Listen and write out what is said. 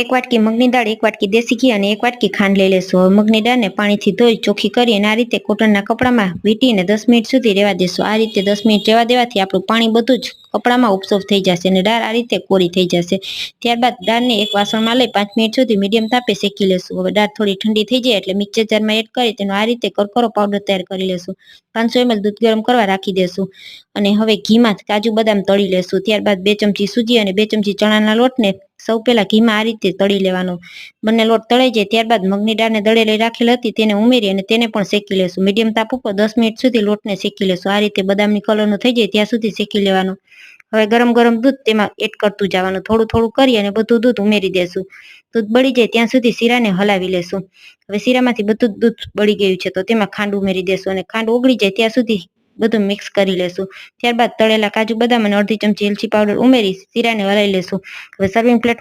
એક વાટકી મગની દાળ, એક વાટકી દેશી ઘી અને એક વાટકી ખાંડ લઈ લેશું. હવે મગની દાળને પાણીથી ધોઈ ચોખ્ખી કરી અને આ રીતે કોટનના કપડામાં વીંટીને દસ મિનિટ સુધી રહેવા દેશું. આ રીતે દસ મિનિટ રહેવા દેવાથી આપણું પાણી બધું જ કપડામાં ઉપસોફ થઈ જશે અને દાળ આ રીતે કોરી થઈ જશે. ત્યારબાદ દાળને એક વાસણમાં લઈ પાંચ મિનિટ સુધી મીડિયમ તાપે શેકી લેશું. હવે દાળ થોડી ઠંડી થઈ જાય એટલે મિક્સર જારમાં એડ કરી તેનો આ રીતે કરકરો પાવડર તૈયાર કરી લેશું. પાંચસો એમએલ દૂધ ગરમ કરવા રાખી દેશું અને હવે ઘીમાં કાજુ બદામ તળી લેશું. ત્યારબાદ બે ચમચી સૂજી અને બે ચમચી ચણાના લોટને સૌ પહેલા ઘીમાં આ રીતે તળી લેવાનો. બંને લોટ તળાઈ જાય ત્યારબાદ મગની દાળને દળેલી રાખેલ હતી તેને ઉમેરી અને તેને પણ શેકી લેશું. મીડિયમ તાપ ઉપર દસ મિનિટ સુધી લોટને શેકી લેશું. આ રીતે બદામની કલરનો થઈ જાય ત્યાં સુધી શેકી લેવાનો. હવે ગરમ ગરમ દૂધ તેમાં એડ કરતું જવાનું. થોડું થોડું કરી અને બધું દૂધ ઉમેરી દેશું. દૂધ બળી જાય ત્યાં સુધી શીરાને હલાવી લેશું. હવે શીરામાંથી બધું દૂધ બળી ગયું છે તો તેમાં ખાંડ ઉમેરી દેશું અને ખાંડ ઓગળી જાય ત્યાં સુધી બધું મિક્સ કરી લેશું. ત્યારબાદ તળેલા કાજુ બદામ અને અડધી ચમચી એલચી પાવડર ઉમેરી શીરાને હલાવી લેશું. હવે સર્વિંગ પ્લેટ